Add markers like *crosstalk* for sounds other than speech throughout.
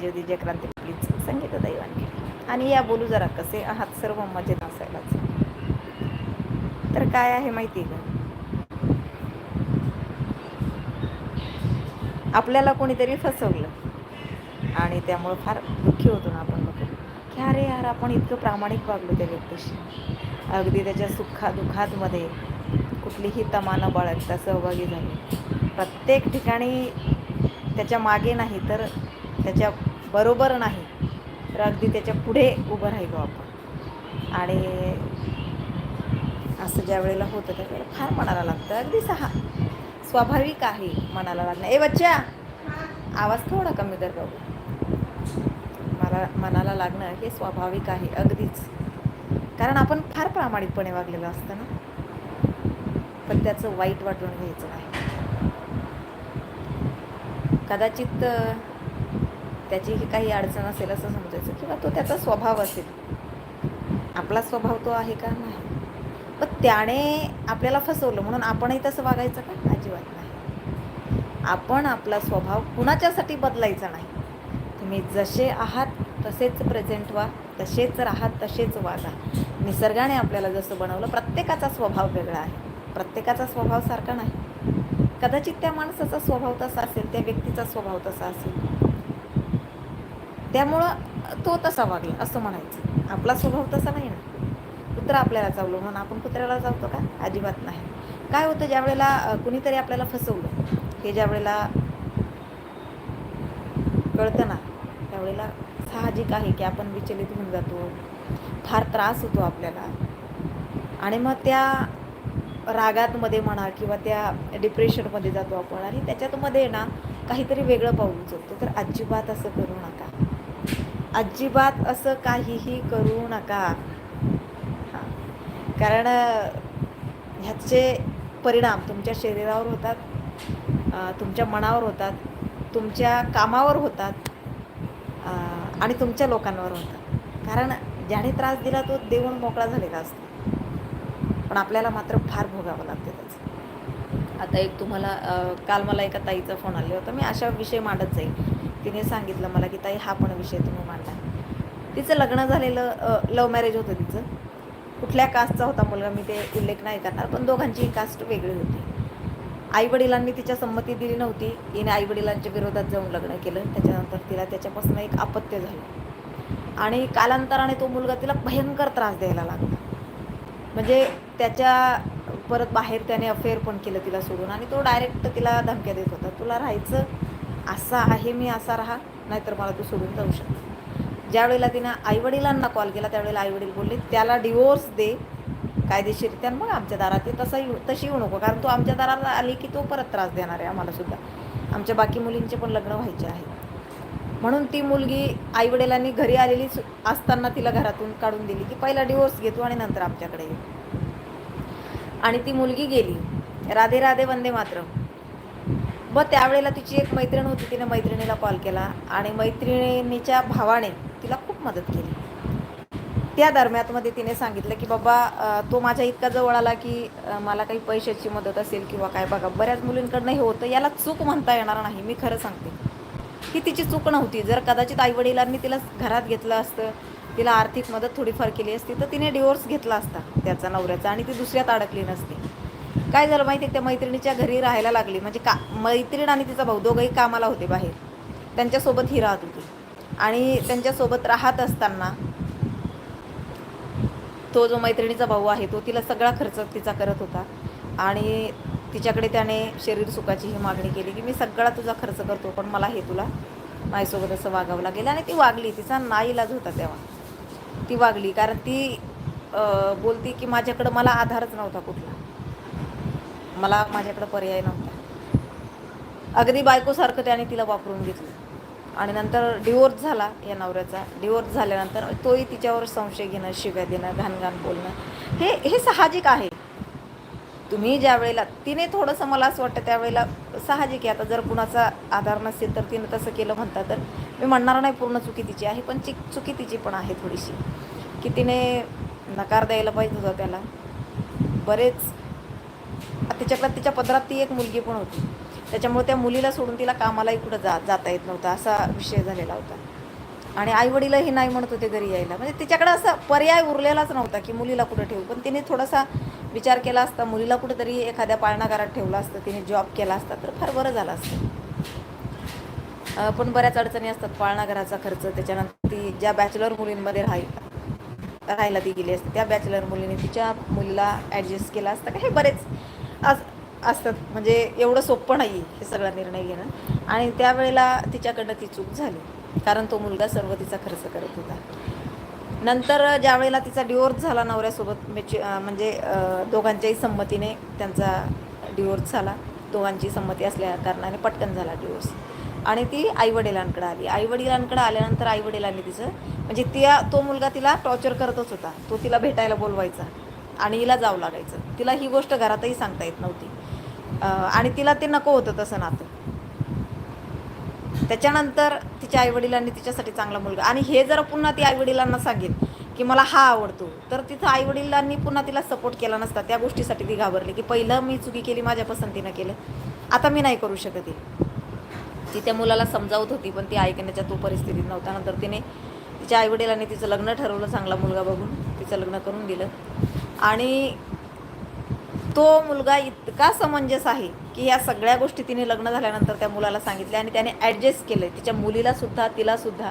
ज्योतिजय क्रांती please संगीत दैवाने आणि या बोलू जरा कसे आहात सर्व मजेत असायलाच. तर काय आहे माहिती का? आपल्याला कोणीतरी फसवलं. आणि त्यामुळं फार दुःखी होतो ना आपण बघतो की अरे यार आपण इतकं प्रामाणिक वागलो त्या व्यक्तीशी. अगदी त्याच्या सुखादुखातमध्ये कुठलीही तमानं बाळगता सहभागी झाली. प्रत्येक ठिकाणी त्याच्यामागे नाही तर त्याच्या बरोबर नाही तर अगदी त्याच्या पुढे उभं राहिलो आपण. आणि असं ज्या वेळेला होतं त्यावेळेला फार मनाला लागतं. अगदी सहा. स्वाभाविक आहे मनाला लागणं. ए बच्चा! आवाज थोडा कमी कर बाबू. मला मनाला लागणं हे स्वाभाविक आहे अगदीच. कारण आपण फार प्रामाणिकपणे वागलेलं असतं ना. पण त्याचं वाईट वाटून घ्यायचं नाही. कदाचित त्याचीही काही अडचण असेल असं समजायचं किंवा तो त्याचा स्वभाव असेल. आपला स्वभाव तो आहे का? नाही. पण त्याने आपल्याला फसवलं म्हणून आपणही तसं वागायचं का? अजिबात नाही. आपण आपला स्वभाव कुणाच्यासाठी बदलायचा नाही. तुम्ही जसे आहात तसेच प्रेझेंट व्हा. तसेच राहा तसेच वागा. निसर्गाने आपल्याला जसं बनवलं प्रत्येकाचा स्वभाव वेगळा आहे. प्रत्येकाचा स्वभाव सारखा नाही. कदाचित त्या माणसाचा स्वभाव तसा असेल त्या व्यक्तीचा स्वभाव तसा असेल. त्यामुळं तो तसा वागला असं म्हणायचं. आपला स्वभाव तसा नाही ना. कुत्रा आपल्याला चावलो म्हणून आपण कुत्र्याला चावतो का? अजिबात नाही. काय होतं ज्या वेळेला कुणीतरी आपल्याला फसवलं हे ज्या वेळेला कळतं ना त्यावेळेला साहजिक आहे की आपण विचलित होऊन जातो. फार त्रास होतो आपल्याला. आणि मग त्या रागातमध्ये म्हणा किंवा त्या डिप्रेशनमध्ये जातो आपण आणि त्याच्यातमध्ये ना काहीतरी वेगळं पाऊल उचलतो. तर अजिबात असं करू नका. अजिबात असं काहीही करू नका. हां. कारण ह्याचे परिणाम तुमच्या शरीरावर होतात तुमच्या मनावर होतात तुमच्या कामावर होतात आणि तुमच्या लोकांवर होतात. कारण ज्याने त्रास दिला तो देऊन मोकळा झालेला असतो. पण आपल्याला मात्र फार भोगावं लागतं त्याचं. आता एक तुम्हाला काल मला एका ताईचा फोन आला होता. मी अशा विषय मांडत जाईल तिने सांगितलं मला की ताई हा पण विषय तुम्ही मांडला तिचं लग्न झालेलं लव्ह मॅरेज होतं तिचं. कुठल्या कास्टचा होता मुलगा मी ते उल्लेख नाही करणार पण दोघांची कास्ट वेगळी होती. आईवडिलांनी तिच्या संमती दिली नव्हती. तिने आईवडिलांच्या विरोधात जाऊन लग्न केलं. त्याच्यानंतर तिला त्याच्यापासून एक अपत्य झालं. आणि कालांतराने तो मुलगा तिला भयंकर त्रास द्यायला लागला. म्हणजे त्याच्या परत बाहेर त्याने अफेअर पण केलं तिला सोडून. आणि तो डायरेक्ट तिला धमक्या देत होता. तुला राहायचं असा आहे मी असा राहा नाहीतर मला तू सोडून जाऊ शकतो. ज्यावेळेला तिनं आईवडिलांना कॉल केला त्यावेळेला आईवडील बोलले त्याला डिवोर्स दे कायदेशीरित्या मग आमच्या दारात ते तसं येऊ तशी येऊ नको कारण तू आमच्या दारात आली की तो परत त्रास देणार आहे आम्हाला सुद्धा. आमच्या बाकी मुलींचे पण लग्न व्हायचे आहे. म्हणून ती मुलगी आईवडिलांनी घरी आलेली सु- असताना तिला घरातून काढून दिली की पहिला डिवोर्स घेतो आणि नंतर आमच्याकडे येऊ आणि ती मुलगी गेली. राधे राधे वंदे मात्र व त्यावेळेला तिची एक मैत्रीण होती तिने मैत्रिणीला कॉल केला आणि मैत्रिणीच्या भावाने तिला खूप मदत केली. त्या दरम्यानमध्ये तिने सांगितलं की बाबा तो माझ्या इतका जवळ आला की मला काही पैशाची मदत असेल किंवा काय बघा बऱ्याच मुलींकडनं हे होतं याला चूक म्हणता येणार नाही मी खरं सांगते. ही तिची चूक नव्हती. जर कदाचित आईवडिलांनी तिला घरात घेतलं असतं तिला आर्थिक मदत थोडीफार केली असती तर तिने डिवोर्स घेतला असता त्याचा नवऱ्याचा आणि ती दुसऱ्यात अडकली नसती. काय झालं माहिती आहे त्या मैत्रिणीच्या घरी राहायला लागली. म्हणजे का मैत्रीण आणि तिचा भाऊ दोघंही कामाला होते बाहेर. त्यांच्यासोबत ही राहत होती. आणि त्यांच्यासोबत राहत असताना तो जो मैत्रिणीचा भाऊ आहे तो तिला सगळा खर्च तिचा करत होता. आणि तिच्याकडे त्याने शरीर सुखाची ही मागणी केली की मी सगळा तुझा खर्च करतो पण मला हे तुला माझ्यासोबत असं वागावं लागेल. आणि ती वागली. तिचा नाईलाज होता तेव्हा. ती वागली. कारण ती बोलती की माझ्याकडं मला आधारच नव्हता कुठला. मला माझ्याकडं पर्याय नव्हता. अगदी बायकोसारखं त्याने तिला वापरून घेतलं. आणि नंतर डिवोर्स झाला या नवऱ्याचा. डिवोर्स झाल्यानंतर तोही तिच्यावर संशय घेणं शिव्या देणं घाणघाण बोलणं हे हे साहजिक आहे. तुम्ही ज्या वेळेला तिने थोडंसं मला असं वाटतं त्यावेळेला साहजिक आहे. आता जर कुणाचा आधार नसेल तर तिने तसं केलं म्हणता तर मी म्हणणार नाही पूर्ण चुकी तिची आहे पण ची चुकी तिची पण आहे थोडीशी. की तिने नकार द्यायला पाहिजे होता त्याला. बरेच तिच्याकडं तिच्या पदरात ती एक मुलगी पण होती. त्याच्यामुळे त्या मुलीला सोडून तिला कामालाही कुठं जा जाता येत नव्हता असा विषय झालेला होता. आणि आईवडीलही नाही म्हणत होते घरी यायला. म्हणजे तिच्याकडे असा पर्याय उरलेलाच नव्हता की मुलीला कुठं ठेवू. पण तिने थोडासा विचार केला असता मुलीला कुठेतरी एखाद्या पाळणाघरात ठेवलं असतं तिने जॉब केला असता तर फार बरं झालं असतं. पण बऱ्याच अडचणी असतात. पाळणाघराचा खर्च त्याच्यानंतर ती ज्या बॅचलर मुलींमध्ये राहील राहायला ती गेली असते त्या बॅचलर मुलीने तिच्या मुलीला ॲडजस्ट केला असता का? हे बरेच अस असतात. म्हणजे एवढं सोपं नाही हे सगळा निर्णय घेणं. आणि त्यावेळेला तिच्याकडनं ती चूक झाली. कारण तो मुलगा सर्व तिचा खर्च करत होता. नंतर ज्या वेळेला तिचा डिवोर्स झाला नवऱ्यासोबत मेच्यु म्हणजे दोघांच्याही संमतीने त्यांचा डिवोर्स झाला. दोघांची संमती असल्या कारणाने पटकन झाला डिवोर्स आणि ती आईवडिलांकडे आली. आईवडिलांकडे आल्यानंतर आईवडिलांनी तिचं म्हणजे त्या तो मुलगा तिला टॉर्चर करतच होता. तो तिला भेटायला बोलवायचा. आणि हिला जावं लागायचं. तिला ही गोष्ट घरातही सांगता येत नव्हती. आणि तिला ते नको होतं तसं नातं. त्याच्यानंतर तिच्या आईवडिलांनी तिच्यासाठी चांगला मुलगा आणि हे जर पुन्हा ती आईवडिलांना सांगेल की मला हा आवडतो तर तिथं आईवडिलांनी पुन्हा तिला सपोर्ट केला नसता. त्या गोष्टीसाठी ती घाबरली की पहिलं मी चुकी केली माझ्या पसंतीनं केलं. आता मी नाही करू शकत ती त्या मुलाला समजावत होती पण ती ऐकण्याच्या तो परिस्थितीत नव्हता. नंतर तिने तिच्या आईवडिलांनी तिचं लग्न ठरवलं चांगला मुलगा बघून तिचं लग्न करून दिलं. आणि तो मुलगा इतका समंजस आहे की ह्या सगळ्या गोष्टी तिने लग्न झाल्यानंतर त्या मुलाला सांगितल्या आणि त्याने ॲडजस्ट केलं तिच्या मुलीला सुद्धा तिला सुद्धा.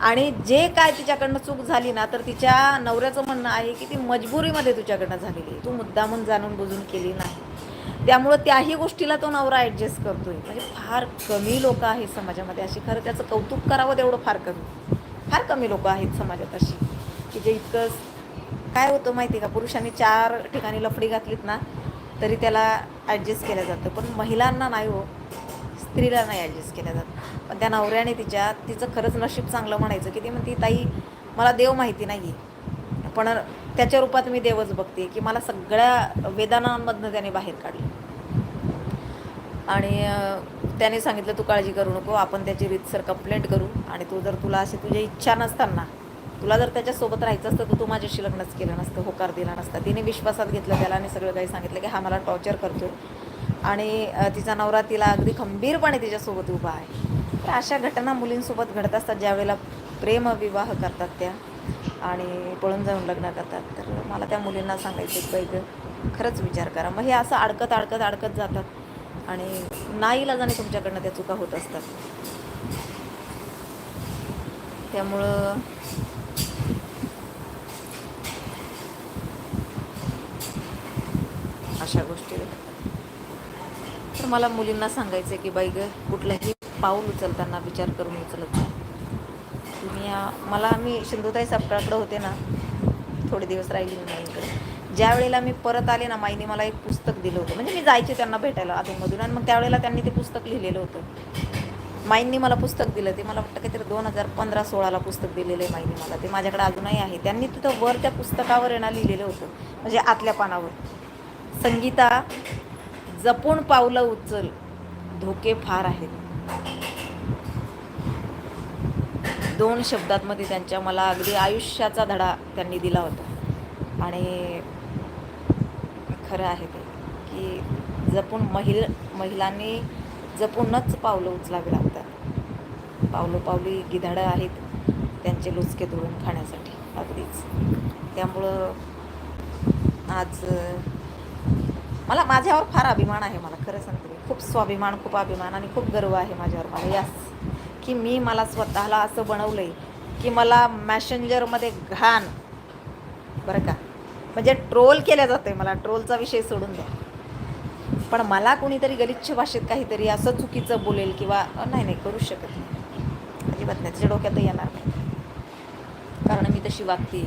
आणि जे काय तिच्याकडनं चूक झाली ना तर तिच्या नवऱ्याचं म्हणणं आहे की ती मजबुरीमध्ये तुझ्याकडनं झालेली आहे. तू मुद्दामून जाणून बुजून केली नाही. त्यामुळं त्याही गोष्टीला तो नवरा ॲडजस्ट करतोय. म्हणजे फार कमी लोक आहेत समाजामध्ये. अशी खरं त्याचं कौतुक करावं तेवढं फार कमी. फार कमी लोक आहेत समाजात अशी. की जे इतकं काय होतं माहिती आहे का? पुरुषांनी चार ठिकाणी लफडी घातलीत ना तरी त्याला ॲडजस्ट केलं जातं. पण महिलांना नाही हो स्त्रीला नाही ॲडजस्ट केलं जात. पण त्या नवऱ्याने तिच्या तिचं खरंच नशीब चांगलं म्हणायचं की ती म्हणती ताई मला देव माहिती नाही आहे पण त्याच्या रूपात मी देवच बघते की मला सगळ्या वेदनांमधनं त्याने बाहेर काढलं. आणि त्याने सांगितलं तू काळजी करू नको आपण त्याची रीतसर कंप्लेंट करू आणि तू जर तुला अशी तुझ्या इच्छा नसताना तुला जर त्याच्यासोबत राहायचं असतं तर तू माझ्याशी लग्नच केलं नसतं होकार दिला नसता. तिने विश्वासात घेतलं त्याला आणि सगळं काही सांगितलं की हा मला टॉर्चर करतो. आणि तिचा नवरा तिला अगदी खंबीरपणे तिच्यासोबत उभा आहे. तर अशा घटना मुलींसोबत घडत असतात ज्यावेळेला प्रेमविवाह करतात त्या आणि पळून जाऊन लग्न करतात. तर मला त्या मुलींना सांगायचं की खरंच विचार करा. मग हे असं अडकत अडकत अडकत जातात. आणि नाईलाजाने तुमच्याकडनं त्या चुका होत असतात. त्यामुळं अशा गोष्टी घडतात. तुम्हाला मला मुलींना सांगायचं आहे की बाई ग कुठलंही पाऊल उचलताना विचार करून उचलत नाही तुम्ही मला मी सिंधुताई सपकाळकडे होते ना थोडे दिवस राहिली मी माईंकडे. ज्या वेळेला मी परत आले ना माईने मला एक पुस्तक दिलं होतं. म्हणजे मी जायचे त्यांना भेटायला अधूनमधून आणि मग त्यावेळेला त्यांनी ते पुस्तक लिहिलेलं होतं. माईंनी मला पुस्तक दिलं. ते मला वाटतं काहीतरी दोन हजार पंधरा सोळाला पुस्तक दिलेलं आहे माईने मला. ते माझ्याकडे अजूनही आहे. त्यांनी तिथं वर त्या पुस्तकावर येणार लिहिलेलं होतं. म्हणजे आतल्या पानावर. संगीता जपून पावलं उचल. धोके फार आहेत. दोन शब्दांमध्ये त्यांच्या मला अगदी आयुष्याचा धडा त्यांनी दिला होता. आणि खरं आहे ते की जपून महिल महिलांनी जपूनच पावलं उचलावी लागतात. पावलं पावली गिधाडं आहेत त्यांचे लुचके धुळून खाण्यासाठी अगदीच. त्यामुळं आज मला माझ्यावर फार अभिमान आहे मला खरं सांगते मी. खूप स्वाभिमान खूप अभिमान आणि खूप गर्व आहे माझ्यावर. मला यास की मी मला स्वतःला असं बनवलं आहे की मला मॅसेंजरमध्ये घाण बरं का? म्हणजे ट्रोल केल्या आहे मला ट्रोलचा विषय सोडून द्या. पण मला कोणीतरी गलिच्छ भाषेत काहीतरी असं चुकीचं बोलेल किंवा नाही नाही करू शकत नाही. अजिबात नाही त्याच्या डोक्यातही येणार नाही. कारण मी तशी वागते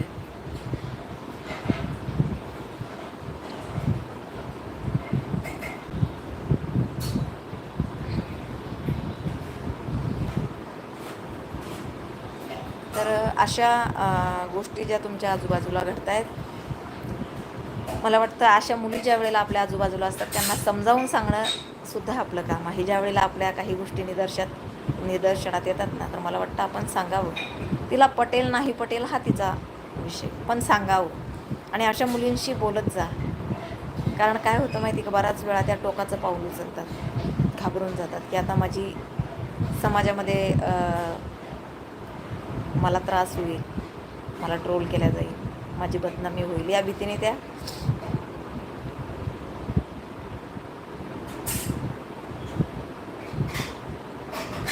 तर अशा गोष्टी ज्या तुमच्या आजूबाजूला घडत आहेत मला वाटतं अशा मुली ज्या वेळेला आपल्या आजूबाजूला असतात त्यांना समजावून सांगणं सुद्धा आपलं काम आहे. ज्या वेळेला आपल्या काही गोष्टी निदर्शात निदर्शनात येतात ना तर मला वाटतं आपण सांगावं. तिला पटेल नाही पटेल हा तिचा विषय पण सांगावं. आणि अशा मुलींशी बोलत जा. कारण काय होतं माहिती का बराच वेळा त्या टोकाचं पाऊल उचलतात घाबरून जातात. की आता माझी समाजामध्ये मला त्रास होईल. मला ट्रोल केल्या जाईल. माझी बदनामी होईल. या भीतीने त्या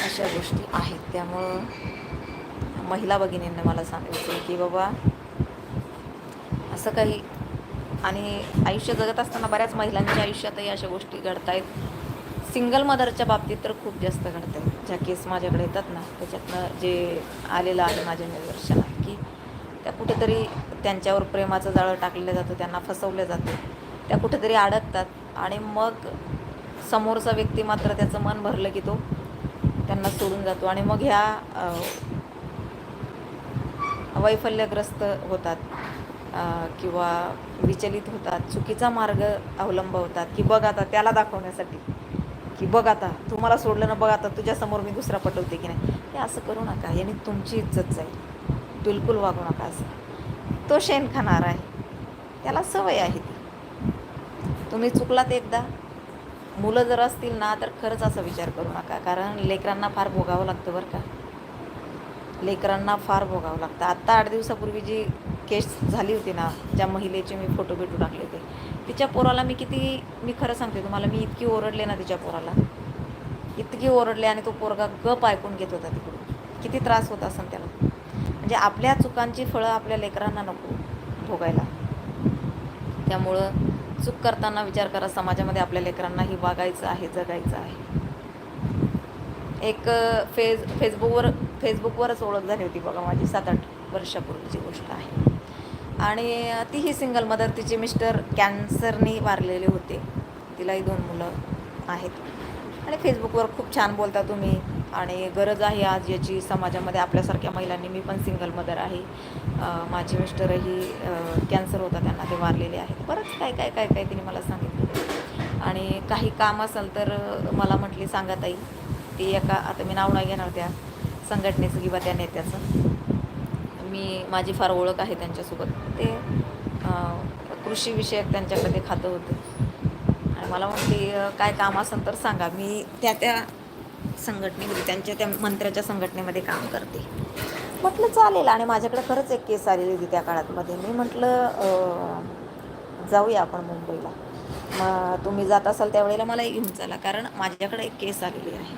अशा गोष्टी आहेत. त्यामुळं महिला भगिनींना मला सांगायचं की बाबा असं काही आणि आयुष्य जगत असताना बऱ्याच महिलांच्या आयुष्यातही अशा गोष्टी घडत आहेत सिंगल मदरच्या बाबतीत तर खूप जास्त घडत आहेत ज्या केस माझ्याकडे येतात ना त्याच्यातनं जे आलेलं आहे माझ्या निदर्शनात की त्या कुठेतरी त्यांच्यावर प्रेमाचं जाळं टाकलेलं जातं त्यांना फसवलं जातं. त्या कुठेतरी अडकतात आणि मग समोरचा व्यक्ती मात्र त्याचं मन भरलं की तो त्यांना सोडून जातो आणि मग ह्या वैफल्यग्रस्त होतात किंवा विचलित होतात चुकीचा मार्ग अवलंबवतात की बघ आता त्याला दाखवण्यासाठी. की बघ आता तुम्हाला सोडलं ना बघ आता तुझ्यासमोर मी दुसरा पटवते की नाही. हे असं करू नका याने तुमची इज्जत जाईल. बिलकुल वागू नका असं. तो शेण खाणार आहे. त्याला सवय आहे ती. तुम्ही चुकलात एकदा. मुलं जर असतील ना तर खरंच असा विचार करू नका. कारण लेकरांना फार भोगावं लागतं बरं का. लेकरांना फार भोगावं लागतं. आत्ता आठ दिवसापूर्वी जी केस झाली होती ना ज्या महिलेचे मी फोटो भेटू टाकले होते. तिच्या पोराला मी किती मी खरं सांगते तुम्हाला मी इतकी ओरडले ना तिच्या पोराला. इतकी ओरडले आणि तो पोरगा गप ऐकून घेत होता तिकडून. किती त्रास होत असेल त्याला. म्हणजे आपल्या चुकांची फळं आपल्या लेकरांना नको भोगायला. त्यामुळं चूक करताना विचार करा समाजामध्ये आपल्या लेकरांनाही वागायचं आहे जगायचं आहे. एक फेस फेसबुकवर फेसबुकवरच ओळख झाली होती बघा माझी सात आठ वर्षापूर्वीची गोष्ट आहे. आणि तीही सिंगल मदर तिचे मिस्टर कॅन्सरनी वारलेले होते. तिलाही दोन मुलं आहेत. आणि फेसबुकवर खूप छान बोलता तुम्ही. आणि गरज आहे आज याची समाजामध्ये आपल्यासारख्या महिलांनी. मी पण सिंगल मदर आहे. माझे मिस्टरही कॅन्सर होता त्यांना ते वारलेले आहेत. बरंच काय काय काय काय तिने मला सांगितलं. आणि काही काम असेल तर मला म्हटली सांगा ताई. ती एका आता मी नाव नाही घेणार त्या संघटनेचं किंवा त्या नेत्याचं. मी माझी फार ओळख आहे त्यांच्यासोबत. ते कृषीविषयक त्यांच्याकडे खातं होतं. आणि मला म्हणते काय काम असेल तर सांगा. मी त्या त्या संघटनेमध्ये त्यांच्या त्या मंत्र्याच्या संघटनेमध्ये काम करते. म्हटलं चालेल. आणि माझ्याकडे खरंच एक केस आलेली होती त्या काळातमध्ये. मी म्हटलं जाऊया आपण मुंबईला. मग तुम्ही जात असाल त्यावेळेला मला घेऊन चला कारण माझ्याकडे एक केस आलेली आहे.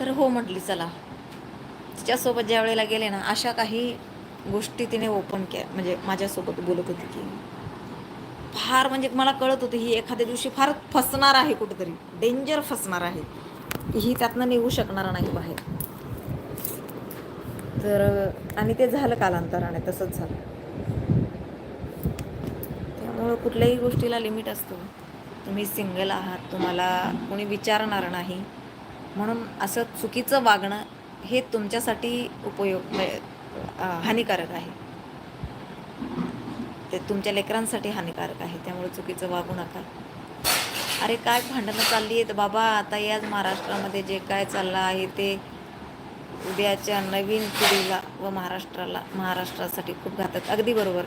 तर हो म्हटली चला. तिच्यासोबत ज्या वेळेला गेले ना अशा काही गोष्टी तिने ओपन के म्हणजे माझ्यासोबत बोलत होती की फार म्हणजे मला कळत होतं ही एखाद्या दिवशी फार फसणार आहे कुठेतरी. डेंजर फसणार आहे. ही त्यातनं निघू शकणार नाही बाहेर. तर आणि ते झालं कालांतराने तसंच झालं. त्यामुळं कुठल्याही गोष्टीला लिमिट असतो. तुम्ही सिंगल आहात तुम्हाला कोणी विचारणार नाही. म्हणून असं चुकीचं वागणं हे तुमच्यासाठी उपयोग म्हणजे, हानिकारक आहे. ते तुमच्या लेकरांसाठी हानिकारक आहे त्यामुळे चुकीचं वागू नका. अरे काय भांडणं चालली आहेत बाबा? आता याच महाराष्ट्रामध्ये जे काय चाललं आहे ते उद्याच्या नवीन पिढीला व महाराष्ट्राला महाराष्ट्रासाठी खूप घातक अगदी बरोबर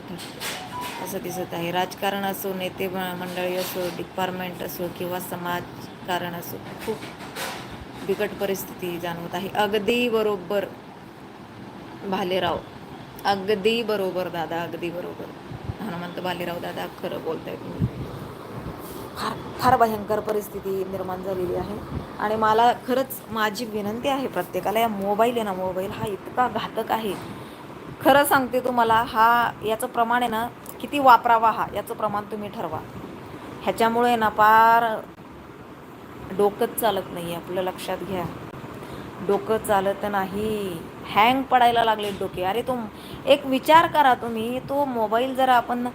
असं दिसत आहे. राजकारण असो नेते मंडळी असो डिपार्टमेंट असो किंवा समाजकारण असो खूप बिकट परिस्थिती जाणवत आहे. अगदी बरोबर भालेराव. अगदी बरोबर दादा अगदी बरोबर. हनुमंत भालेराव दादा खरं बोलताय तुम्ही. फार फार भयंकर परिस्थिती निर्माण झालेली आहे. आणि मला खरंच माझी विनंती आहे प्रत्येकाला या मोबाईल आहे ना मोबाईल हा इतका घातक आहे. खरं सांगते तुम्हाला हा याचं प्रमाण आहे ना किती वापरावा हा याचं प्रमाण तुम्ही ठरवा. ह्याच्यामुळे ना फार डोकंच चालत नाही आपलं लक्षात घ्या. डोकं चालत नाही. हँग पडायला लागले डोके. अरे तो एक विचार करा तुम्ही तो मोबाईल जर आपण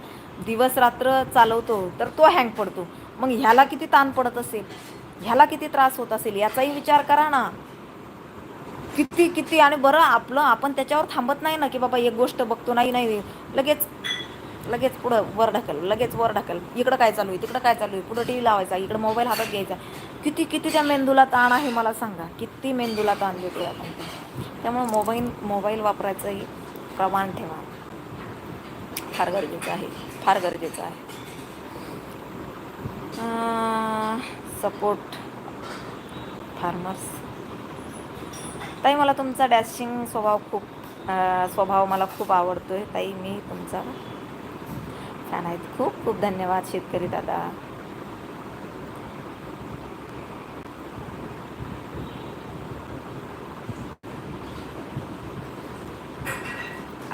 दिवस रात्र चालवतो तर तो हँग पडतो. मग ह्याला किती ताण पडत असेल? ह्याला किती त्रास होत असेल? याचाही विचार करा ना. किती किती? आणि बरं आपलं आपण त्याच्यावर थांबत नाही ना की बाबा एक गोष्ट बघतो नाही नाही लगेच लगेच पुढं वर ढकल लगेच वर ढकल. इकडं काय चालू आहे तिकडं काय चालू आहे? पुढं टी व्ही लावायचा इकडं मोबाईल हातात घ्यायचा. किती किती त्या मेंदूला ताण आहे मला सांगा. किती मेंदूला ताण देतो आपण. त्यामुळे मोबाईल मोबाईल वापरायचंही प्रमाण ठेवा. फार गरजेचं आहे फार गरजेचं आहे. सपोर्ट फार्मर्स ताई मला तुमचा डॅशिंग स्वभाव खूप स्वभाव मला खूप आवडतो आहे ताई मी तुमचा छान आहेत. खूप खूप धन्यवाद शेतकरी दादा.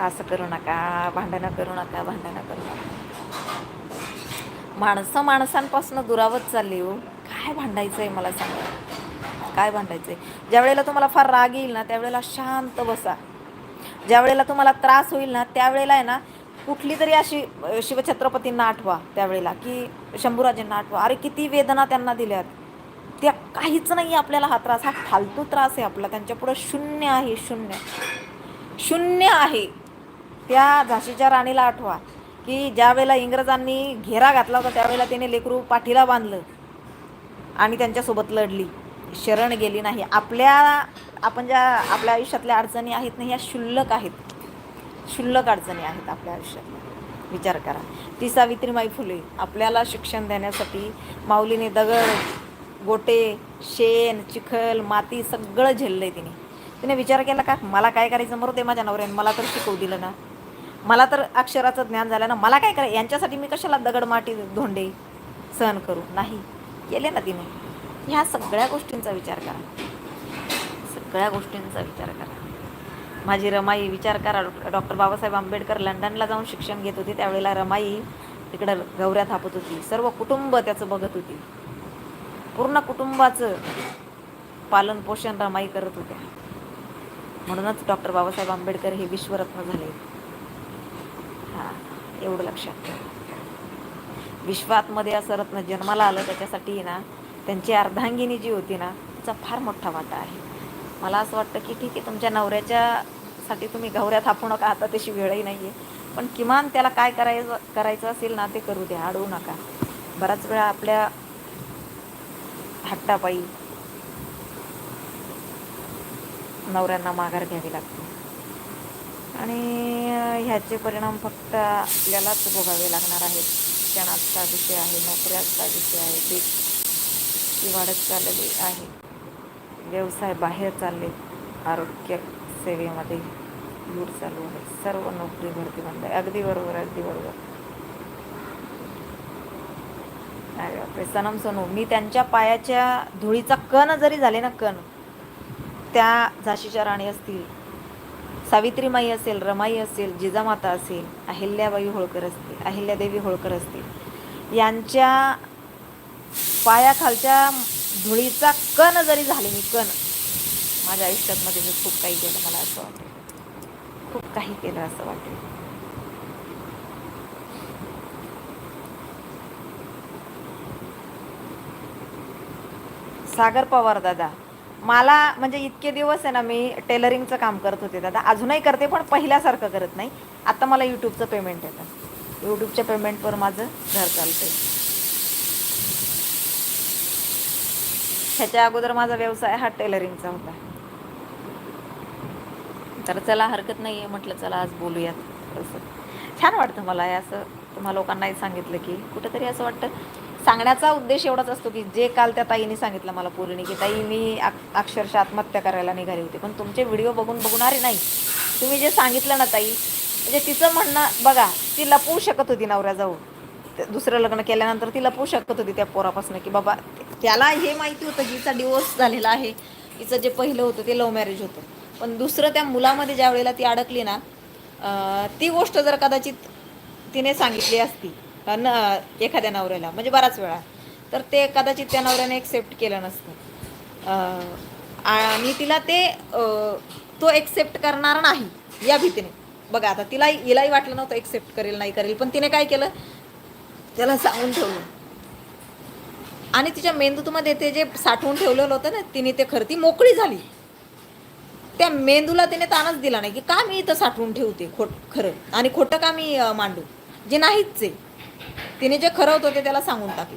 असं करू नका भांडणं करू नका भांडणं करू नका. माणसं माणसांपासून दुरावत चालली हो. काय भांडायचं आहे मला सांगा. काय भांडायचं आहे ज्या वेळेला तुम्हाला फार राग येईल ना त्यावेळेला शांत बसा. ज्या वेळेला तुम्हाला त्रास होईल ना त्यावेळेला आहे ना कुठली तरी अशी शिवछत्रपतींना आठवा त्यावेळेला की शंभूराजेंना आठवा. अरे किती वेदना त्यांना दिल्यात. त्या काहीच नाही आपल्याला हा त्रास हा फालतू त्रास आहे आपला. त्यांच्यापुढं शून्य आहे शून्य. शून्य आहे. त्या झाशीच्या राणीला आठवा की ज्या वेळेला इंग्रजांनी घेरा घातला होता त्यावेळेला त्याने लेकरू पाठीला बांधलं आणि त्यांच्यासोबत लढली. शरण गेली नाही. आपल्या आपण ज्या आपल्या आयुष्यातल्या अडचणी आहेत ना ह्या शुल्लक आहेत. क्षुल्लक अडचणी आहेत आपल्या आयुष्यात. विचार करा. ती सावित्रीमाई फुले आपल्याला शिक्षण देण्यासाठी माऊलीने दगड गोटे शेण चिखल माती सगळं झेललं आहे तिने. तिने विचार केला का मला काय करायचं बरोबर ते माझ्या नवऱ्याने मला तर शिकवू दिलं ना. मला तर अक्षराचं ज्ञान झालं ना मला काय करायचं? यांच्यासाठी मी कशाला दगड माती धोंडे सहन करू? नाही. केले ना तिने. ह्या सगळ्या गोष्टींचा विचार करा. सगळ्या गोष्टींचा विचार करा. माझी रमाई विचार करा. डॉक्टर बाबासाहेब आंबेडकर लंडनला जाऊन शिक्षण घेत होती. त्यावेळेला रमाई तिकडं गौऱ्या थापत होती. सर्व कुटुंब त्याचं बघत होती. पूर्ण कुटुंबाचं पालन पोषण रमाई करत होत्या. म्हणूनच डॉक्टर बाबासाहेब आंबेडकर हे विश्वरत्न झाले. हां एवढं लक्षात ठेवा. विश्वातमध्ये असं रत्न जन्माला आलं त्याच्यासाठी ना त्यांची अर्धांगिनी जी होती ना तिचा फार मोठा वाटा आहे. मला असं वाटतं की ठीक आहे तुमच्या नवऱ्याच्या साठी तुम्ही गौऱ्या थापू नका आता तशी वेळही नाही आहे पण किमान त्याला काय करायचं करायचं असेल ना ते करू द्या अडवू नका. बराच वेळा आपल्या हट्टापायी नवऱ्यांना माघार घ्यावी लागते. आणि ह्याचे परिणाम फक्त आपल्यालाच भोगावे लागणार आहेत. शिक्षणाचा विषय आहे नोकऱ्याचा विषय आहे ते ती वाढत चाललेली आहे. व्यवसाय बाहेर चालले आरोग्य सेवेमध्ये लूट चालू आहे. सर्व नोकरी भरती बंद आहे. अगदी बरोबर अगदी बरोबर. अरे बापरे सनम सोनू मी त्यांच्या पायाच्या धुळीचा कण जरी झाले ना कण त्या झाशीच्या राणी असतील सावित्रीमाई असेल रमाई असेल जिजामाता असेल अहिल्याबाई होळकर असतील अहिल्यादेवी होळकर असतील यांच्या पायाखालच्या धुळीचा कण जरी झाले मी कण माझ्या आयुष्यामध्ये मी खूप काही केलं मला असं वाटतं. खूप काही केलं असं वाटेल. सागर पवार दादा मला म्हणजे इतके दिवस आहे ना मी टेलरिंगचं काम करत होते दादा. अजूनही करते पण पहिल्यासारखं करत नाही. आता मला यूट्यूबचं पेमेंट येतं. यूट्यूबच्या पेमेंटवर माझं घर चालतंय. ह्याच्या अगोदर माझा व्यवसाय हा टेलरिंगचा होता. तर चला हरकत नाही आहे म्हटलं चला आज बोलूयात. थोडंसं छान वाटतं मला हे असं. तुम्हा लोकांनाही सांगितलं की कुठंतरी असं वाटतं. सांगण्याचा उद्देश एवढाच असतो की जे काल त्या ताईने सांगितलं मला पूर्णी की ताई मी अक्षरशः आत्महत्या करायला निघाली होती. पण तुमचे व्हिडिओ बघून बघून अरे नाही. तुम्ही जे सांगितलं ना ताई म्हणजे तिचं म्हणणं बघा ती लपवू शकत होती नवऱ्या ते दुसरं लग्न केल्यानंतर ती लपवू शकत होती त्या पोरापासून की बाबा त्याला हे माहिती होतं की हिचा डिवोर्स झालेला आहे. हिचं जे पहिलं होतं ते लव्ह मॅरेज होतं. पण दुसरं त्या मुलामध्ये ज्या वेळेला ती अडकली ना ती गोष्ट जर कदाचित तिने सांगितली असती न एखाद्या नवऱ्याला म्हणजे बराच वेळा तर ते कदाचित त्या नवऱ्याने एक्सेप्ट केलं नसतं. आणि तिला ते तो एक्सेप्ट करणार नाही या भीतीने. बघा आता तिला हिलाही वाटलं नव्हतं एक्सेप्ट करेल नाही करेल पण तिने काय केलं? त्याला सांगून ठेवलं. आणि तिच्या मेंदूतमध्ये ते जे साठवून ठेवलेलं होतं ना तिने ते खरं ती मोकळी झाली. त्या मेंदूला तिने ताणच दिला नाही की का मी इथं साठवून ठेवते खोट खरं? आणि खोटं का मी मांडू? जे नाहीच आहे. तिने जे खरं होतं ते त्याला सांगून टाकले.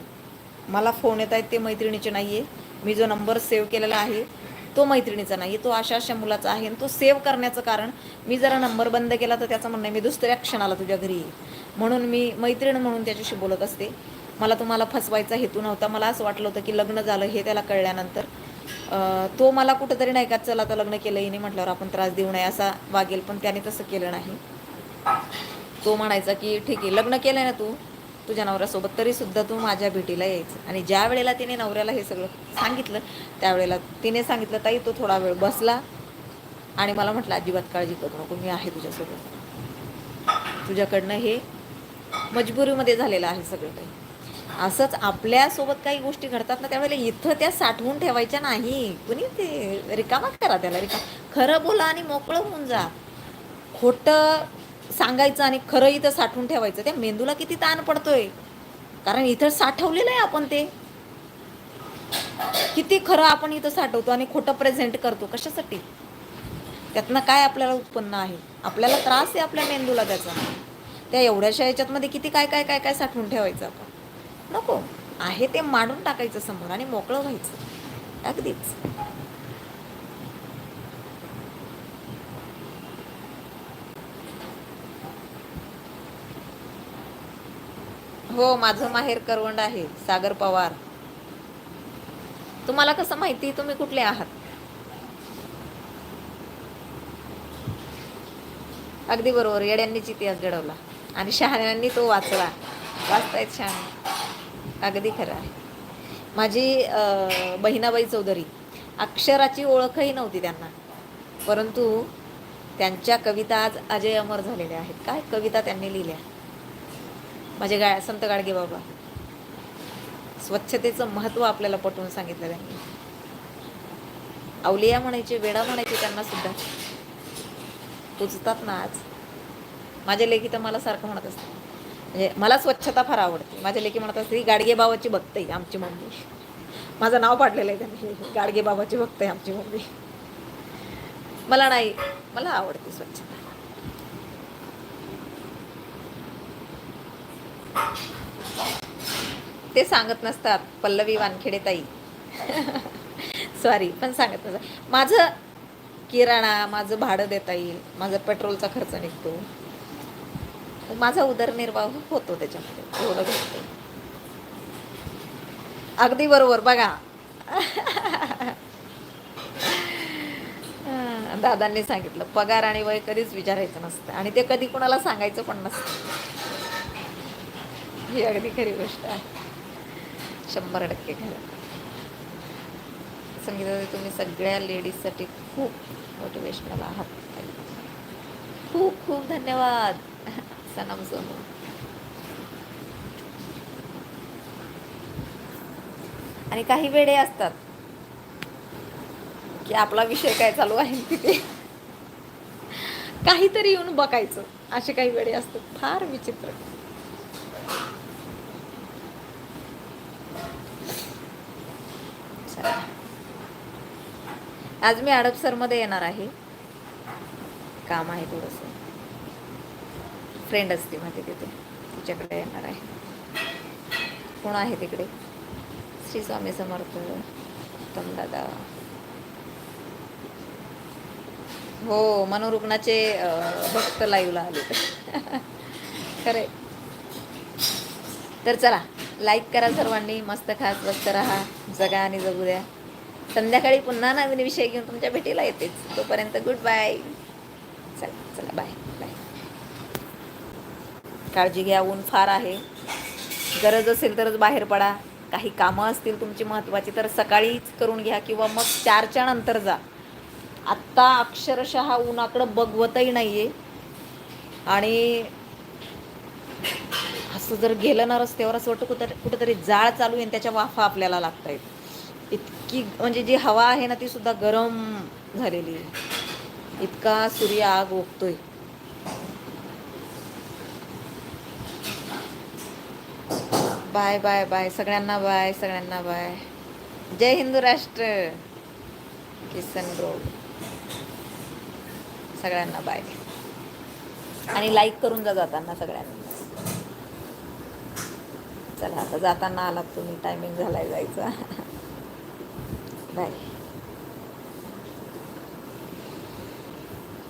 मला फोन येत आहेत ते मैत्रिणीचे नाही आहे मी जो नंबर सेव्ह केलेला आहे तो मैत्रिणीचा नाही तो अशा अशा मुलाचा आहे आणि तो सेव्ह करण्याचं कारण मी जरा नंबर बंद केला तर त्याचं म्हणणं आहे मी दुसऱ्या क्षणाला तुझ्या घरी येईल म्हणून मी मैत्रीण म्हणून त्याच्याशी बोलत असते. मला तुम्हाला फसवायचा हेतू नव्हता. मला असं वाटलं होतं की लग्न झालं हे त्याला कळल्यानंतर तो मला कुठंतरी नाही का चला आता लग्न केलं हिने म्हटल्यावर आपण त्रास देऊ नये असा वागेल पण त्याने तसं केलं नाही. तो म्हणायचा की ठीक आहे लग्न केलं ना तू तुझ्या नवऱ्यासोबत तरी सुद्धा तू माझ्या भेटीला यायचं. आणि ज्या वेळेला तिने नवऱ्याला हे सगळं सांगितलं त्यावेळेला तिने सांगितलं ताई तो थोडा वेळ बसला आणि मला म्हटलं अजिबात काळजी करू नको मी आहे तुझ्यासोबत. तुझ्याकडनं हे मजबुरीमध्ये झालेलं आहे सगळं काही. असंच आपल्यासोबत काही गोष्टी घडतात ना त्यावेळेला इथं त्या साठवून ठेवायच्या नाही. कुणी ते रिकामा करा त्याला रिका खरं बोला आणि मोकळं होऊन जा. खोटं सांगायचं आणि खरं इथं साठवून ठेवायचं त्या मेंदूला किती ताण पडतोय. कारण इथं साठवलेलं आहे आपण ते. किती खरं आपण इथं साठवतो आणि खोटं प्रेझेंट करतो कशासाठी? त्यातनं काय आपल्याला उत्पन्न आहे? आपल्याला त्रास आहे आपल्या मेंदूला त्याचा. त्या एवढ्याशा याच्यातमध्ये किती काय काय काय काय साठवून ठेवायचं आपण? नको. आहे ते मांडून टाकायचं समोर आणि मोकळं व्हायचं. अगदीच. हो माझं माहेर करवंड आहे सागर पवार. तुम्हाला कसं माहिती? तुम्ही कुठले आहात? अगदी बरोबर येड्यांनीच इतिहास घडवला. आणि शहाण्यांनी तो वाचला. वाचतायत शहाणे. अगदी खरं आहे. माझी बहिणाबाई चौधरी अक्षराची ओळखही नव्हती त्यांना. परंतु त्यांच्या कविता आज अजय अमर झालेल्या आहेत. काय कविता त्यांनी लिहिल्या? माझे गा संत गाडगे बाबा. स्वच्छतेचं महत्त्व आपल्याला पटवून सांगितलं त्यांनी. अवलिया म्हणायचे वेडा म्हणायचे त्यांना सुद्धा. पुजतात ना आज. माझे लेखी तर मला सारखं म्हणत असतात. म्हणजे मला स्वच्छता फार आवडते. माझ्या लेखी म्हणत असते ही गाडगे बाबाची आमची मम्मी. माझं नाव पाडलेलं आहे त्यांनी गाडगे बाबाची आमची मम्मी. मला नाही मला आवडते स्वच्छता. ते सांगत नसतात पल्लवी वानखेडे ताई. सॉरी पण सांगत नसतात. माझं किराणा माझं भाडं देता येईल माझा पेट्रोलचा खर्च निघतो. माझा उदरनिर्वाह होतो त्याच्यामध्ये. एवढं भेटते अगदी बरोबर बघा. दादांनी सांगितलं पगार आणि वय कधीच विचारायचं नसतं. आणि ते कधी कोणाला सांगायचं पण नसतं. ही अगदी खरी गोष्ट आहे. शंभर टक्के खरं. संगीता तुम्ही सगळ्या लेडीजसाठी खूप मोटिवेशनल आहात. खूप खूप धन्यवाद. सनम सोनू आणि काही वेळे असतात की आपला विषय काय चालू आहे *laughs* तिथे. काहीतरी येऊन बघायचं. असे काही वेळे असतात. फार विचित्र. आज मी हडपसरमध्ये येणार आहे. काम आहे थोडंसं. फ्रेंड असते माझी तिथे. तिच्याकडे येणार आहे. कोण आहे तिकडे? श्री स्वामी समर्थ उत्तम दादा. हो मनोरुग्णाचे भक्त लाईव्हला आले. *laughs* खरे तर चला लाईक करा सर्वांनी मस्त खास मस्त राहा जगा आणि जगू द्या. संध्याकाळी पुन्हा नवीन विषय घेऊन तुमच्या भेटीला येतेच. तोपर्यंत गुड बाय चला चला बाय काळजी घ्या ऊन फार आहे. गरज असेल तरच बाहेर पडा. काही कामं असतील तुमची महत्त्वाची तर सकाळीच करून घ्या किंवा मग चारच्या नंतर जा. आत्ता अक्षरशः उन्हाकडं बघवतही नाही आहे आणि असं जर गेलं ना रस्त्यावर असं वाटतं कुठं कुठंतरी जाळ चालू आहे त्याच्या वाफा आपल्याला लागत आहेत इतकी म्हणजे जी हवा आहे ना ती सुद्धा गरम झालेली आहे. इतका सूर्य आग ओकतोय. Bye bye bye. सगळ्यांना बाय सगळ्यांना बाय. जय हिंदू राष्ट्र. किसन रोड. सगळ्यांना बाय. आणि लाईक करून जा जाताना सगळ्यांना. चला आता जाताना आलात तुम्ही. टायमिंग झालाय जायचा. बाय *laughs*